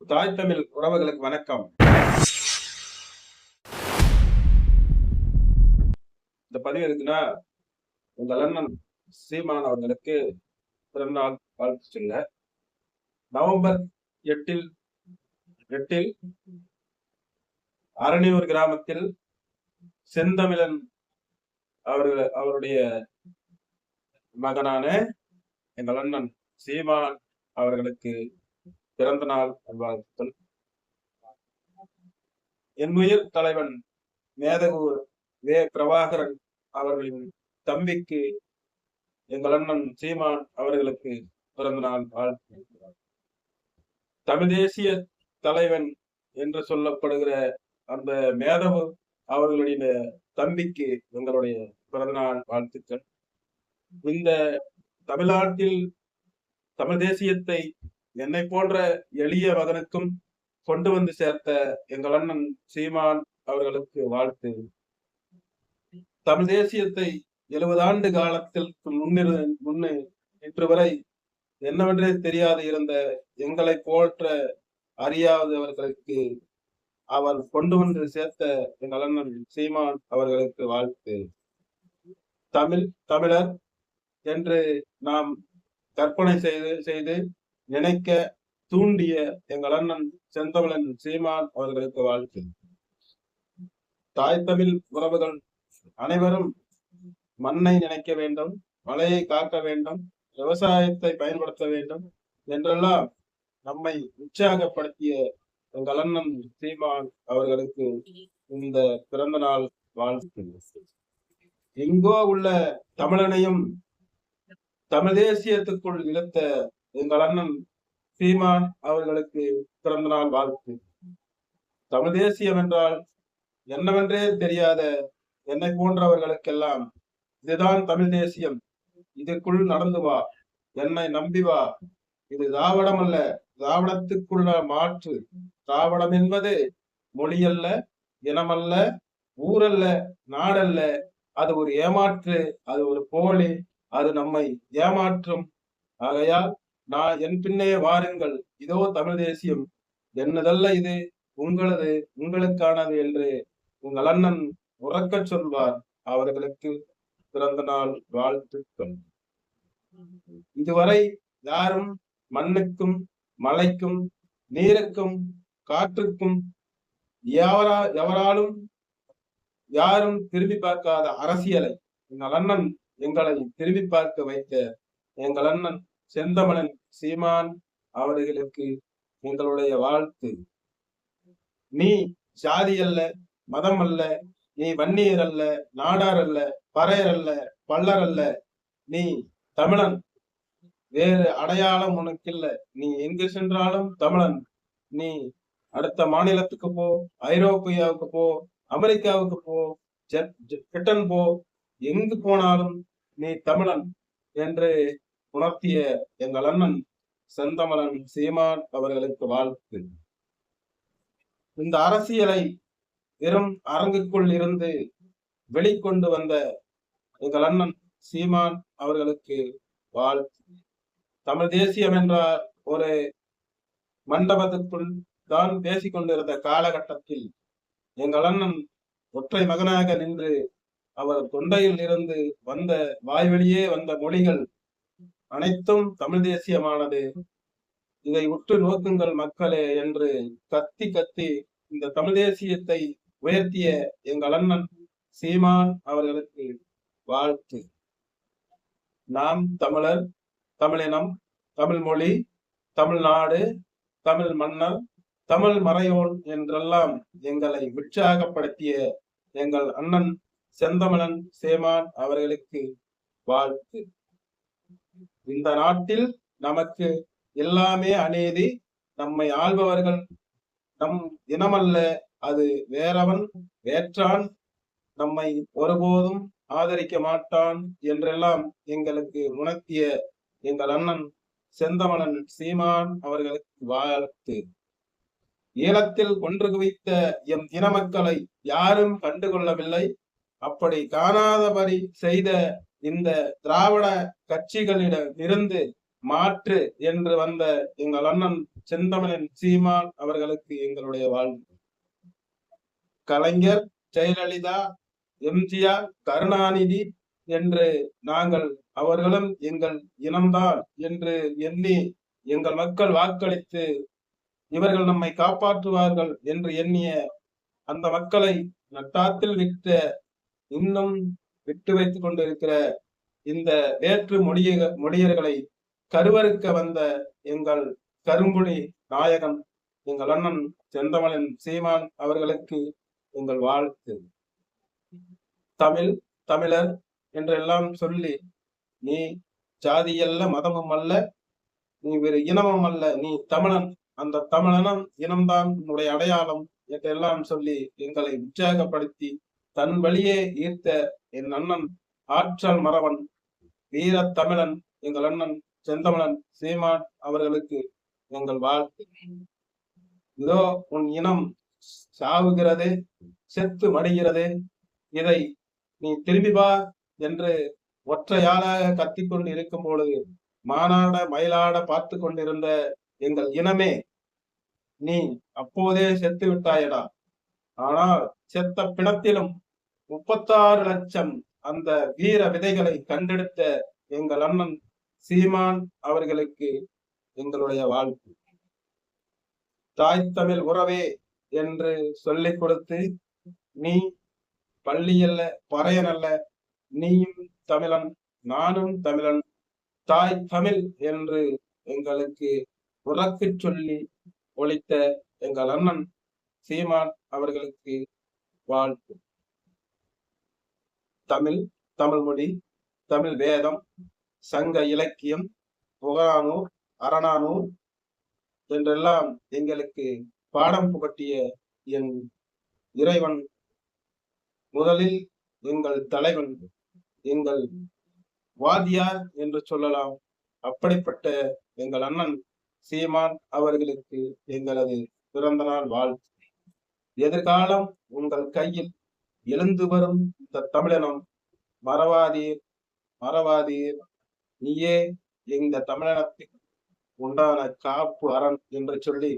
தாய் தமிழ் உறவுகளுக்கு வணக்கம். இந்த பதிவு இருக்குன்னா உங்கள் அண்ணன் சீமான் அவர்களுக்கு பிறந்தநாள் வாழ்த்து சொல்ல நவம்பர் எட்டில் எட்டில் அரணியூர் கிராமத்தில் செந்தமிழன் அவர்கள் அவருடைய மகனான எங்கள் அண்ணன் சீமான் அவர்களுக்கு பிறந்த நாள் நல்வாழ்த்துக்கள் என் உயிர் தலைவன் மேதகூர் வே பிரபாகரன் அவர்களின் தம்பிக்கு எங்கள் அண்ணன் சீமான் அவர்களுக்கு பிறந்த நாள் வாழ்த்து தமிழ் தேசிய தலைவன் என்று சொல்லப்படுகிற அந்த மேதவு அவர்களுடைய தம்பிக்கு எங்களுடைய பிறந்தநாள் வாழ்த்துக்கள். இந்த தமிழ்நாட்டில் தமிழ் தேசியத்தை என்னை போன்ற எளிய மகனுக்கும் கொண்டு வந்து சேர்த்த எங்கள் அண்ணன் சீமான் அவர்களுக்கு வாழ்த்து. தமிழ் தேசியத்தை எழுபது ஆண்டு காலத்தில் முன்னிரு முன்னு இன்று வரை என்னவென்றே தெரியாது இருந்த எங்களை போற்ற அறியாதவர்களுக்கு அவர் கொண்டு வந்து சேர்த்த எங்கள் அண்ணன் சீமான் அவர்களுக்கு வாழ்த்து. தமிழ் தமிழர் என்று நாம் கற்பனை செய்து செய்து நினைக்க தூண்டிய எங்கள் அண்ணன் செந்தமிழன் சீமான் அவர்களுக்கு வாழ்த்து. தாய் தமிழ் உறவுகள் அனைவரும் மண்ணை நினைக்க வேண்டும் மலையை காக்க வேண்டும் விவசாயத்தை பயன்படுத்த வேண்டும் என்றெல்லாம் நம்மை உற்சாகப்படுத்திய எங்கள் அண்ணன் சீமான் அவர்களுக்கு இந்த பிறந்த நாள் வாழ்த்து. எங்கோ உள்ள தமிழனையும் தமிழ் தேசியத்துக்குள் இழுத்த எங்கள் அண்ணன் சீமான் அவர்களுக்கு பிறந்த நாள் வாழ்த்து. தமிழ் தேசியம் என்றால் என்னவென்றே தெரியாத என்னை போன்றவர்களுக்கெல்லாம் இதுதான் தமிழ் தேசியம். இதுக்குள் நடந்து வா என்னை நம்பி வா. இது திராவிடம் அல்ல திராவிடத்துக்குள்ள மாற்று. திராவிடம் என்பது மொழியல்ல இனமல்ல ஊரல்ல நாடல்ல. அது ஒரு ஏமாற்று அது ஒரு போலி அது நம்மை ஏமாற்றும். ஆகையால் நான் என் பின்னே வாருங்கள். இதோ தமிழ் தேசியம். என்னதல்ல இது? உங்களது உங்களுக்கானது என்று உங்கள் அண்ணன் உறக்கச் சொல்வார். அவர்களுக்கு பிறந்த நாள் வாழ்த்துக்கள். இதுவரை யாரும் மண்ணுக்கும் மலைக்கும் நீருக்கும் காற்றுக்கும் எவரா எவராலும் யாரும் திரும்பி பார்க்காத அரசியலை எங்கள் அண்ணன் எங்களை திரும்பி பார்க்க வைத்த எங்கள் அண்ணன் செந்தமணன் சீமான் அவர்களுக்கு எங்களுடைய வாழ்த்து. நீ ஜாதி அல்ல மதம் அல்ல நீ வன்னியர் அல்ல நாடார் அல்ல பறையர் அல்ல பல்லர் அல்ல நீ தமிழன். வேறு அடையாளம் உனக்கு இல்ல நீ எங்கு சென்றாலும் தமிழன். நீ அடுத்த மாநிலத்துக்கு போ ஐரோப்பியாவுக்கு போ அமெரிக்காவுக்கு போ பிரிட்டன் போ எங்கு போனாலும் நீ தமிழன் என்று உணர்த்திய எங்கள் அண்ணன் செந்தமலன் சீமான் அவர்களுக்கு வாழ்த்து. இந்த அரசியலை வெறும் அரங்குக்குள் இருந்து வெளிக்கொண்டு வந்த எங்கள் அண்ணன் சீமான் அவர்களுக்கு வாழ்த்து. தமிழ் தேசியம் என்ற ஒரு மண்டபத்துக்குள் தான் பேசிக்கொண்டிருந்த காலகட்டத்தில் எங்கள் அண்ணன் ஒற்றை மகனாக நின்று அவர் தொண்டையில் இருந்து வந்த வாய்வெளியே வந்த மொழிகள் அனைத்தும் தமிழ் தேசியமானது. இதை உற்று நோக்குங்கள் மக்களே என்று கத்தி கத்தி இந்த தமிழ் தேசியத்தை உயர்த்திய எங்கள் அண்ணன் சீமான் அவர்களுக்கு வாழ்த்து. நாம் தமிழர் தமிழினம் தமிழ் மொழி தமிழ்நாடு தமிழ் மன்னர் தமிழ் மறையோன் என்றெல்லாம் எங்களை உற்சாகப்படுத்திய எங்கள் அண்ணன் செந்தமிழன் சேமான் அவர்களுக்கு வாழ்த்து. இந்த நாட்டில் நமக்கு எல்லாமே அநீதி நம்மை ஆள்பவர்கள் நம் இனமல்ல அது வேறவன் வேற்றான் நம்மை ஒருபோதும் ஆதரிக்க மாட்டான் என்றெல்லாம் எங்களுக்கு உணர்த்திய எங்கள் அண்ணன் செந்தமணன் சீமான் அவர்களுக்கு வாழ்த்து. ஈழத்தில் கொன்று குவித்த எம் இன மக்களை யாரும் கண்டுகொள்ளவில்லை. அப்படி காணாதபடி செய்த இந்த திராவிட கட்சிகளிடம் இருந்து மாற்று என்று வந்த எங்கள் அண்ணன் செந்தமிழன் சீமான் அவர்களுக்கு எங்களுடைய வாழ்வு கலைஞர் ஜெயலலிதா எம்ஜிஆர் கருணாநிதி என்று நாங்கள் அவர்களும் எங்கள் இனம்தான் என்று எண்ணி எங்கள் மக்கள் வாக்களித்து இவர்கள் நம்மை காப்பாற்றுவார்கள் என்று எண்ணிய அந்த மக்களை நட்டாத்தில் விட்ட இன்னும் விட்டு வைத்துக் கொண்டிருக்கிற இந்த வேற்று மொழிய மொழியர்களை கருவறுக்க வந்த எங்கள் கரும்புலி நாயகன் எங்கள் அண்ணன் செந்தமலன் சீமான் அவர்களுக்கு எங்கள் வாழ்த்து. தமிழ் தமிழர் என்றெல்லாம் சொல்லி நீ ஜாதியல்ல மதமும் அல்ல நீ வேறு இனமும் அல்ல நீ தமிழன். அந்த தமிழனும் இனம்தான் உன்னுடைய அடையாளம் என்றெல்லாம் சொல்லி எங்களை உற்சாகப்படுத்தி தன் வழியே ஈர்த்த என் அண்ணன் ஆற்றல் மறவன் வீர தமிழன் எங்கள் அண்ணன் செந்தமிழன் சீமான் அவர்களுக்கு எங்கள் வாழ்த்து. இதோ உன் இனம் சாவுகிறது செத்து மடிகிறது. இதை நீ திரும்பி வா என்று ஒற்றையாளாக கத்திக்கொண்டு இருக்கும் பொழுது மானாட மயிலாட பார்த்து கொண்டிருந்த எங்கள் இனமே நீ அப்போதே செத்து விட்டாயடா ஆனால் செத்த பிணத்திலும் முப்பத்தாறு லட்சம் அந்த வீர விதைகளை கண்டெடுத்த எங்கள் அண்ணன் சீமான் அவர்களுக்கு எங்களுடைய வாழ்த்து. தாய் தமிழ் உறவே என்று சொல்லிக் கொடுத்து நீ பள்ளியல்ல பறையனல்ல நீயும் தமிழன் நானும் தமிழன் தாய் தமிழ் என்று எங்களுக்கு உறக்கு சொல்லி ஒழித்த எங்கள் அண்ணன் சீமான் அவர்களுக்கு வாழ்த்து. தமிழ் தமிழ் மொழி தமிழ் வேதம் சங்க இலக்கியம் புகழானூர் அரணானூர் என்றெல்லாம் எங்களுக்கு பாடம் புகட்டிய என் இறைவன். முதலில் எங்கள் தலைவன் எங்கள் வாதியார் என்று சொல்லலாம். அப்படிப்பட்ட எங்கள் அண்ணன் சீமான் அவர்களுக்கு எங்களது பிறந்தநாள் வாழ்த்து. எதிர்காலம் உங்கள் கையில் எழுந்து வரும் இந்த தமிழனம் மறவாதீர் மறவாதீர் நீயே இந்த தமிழனத்துக்கு உண்டான காப்பு அரண் என்று சொல்லி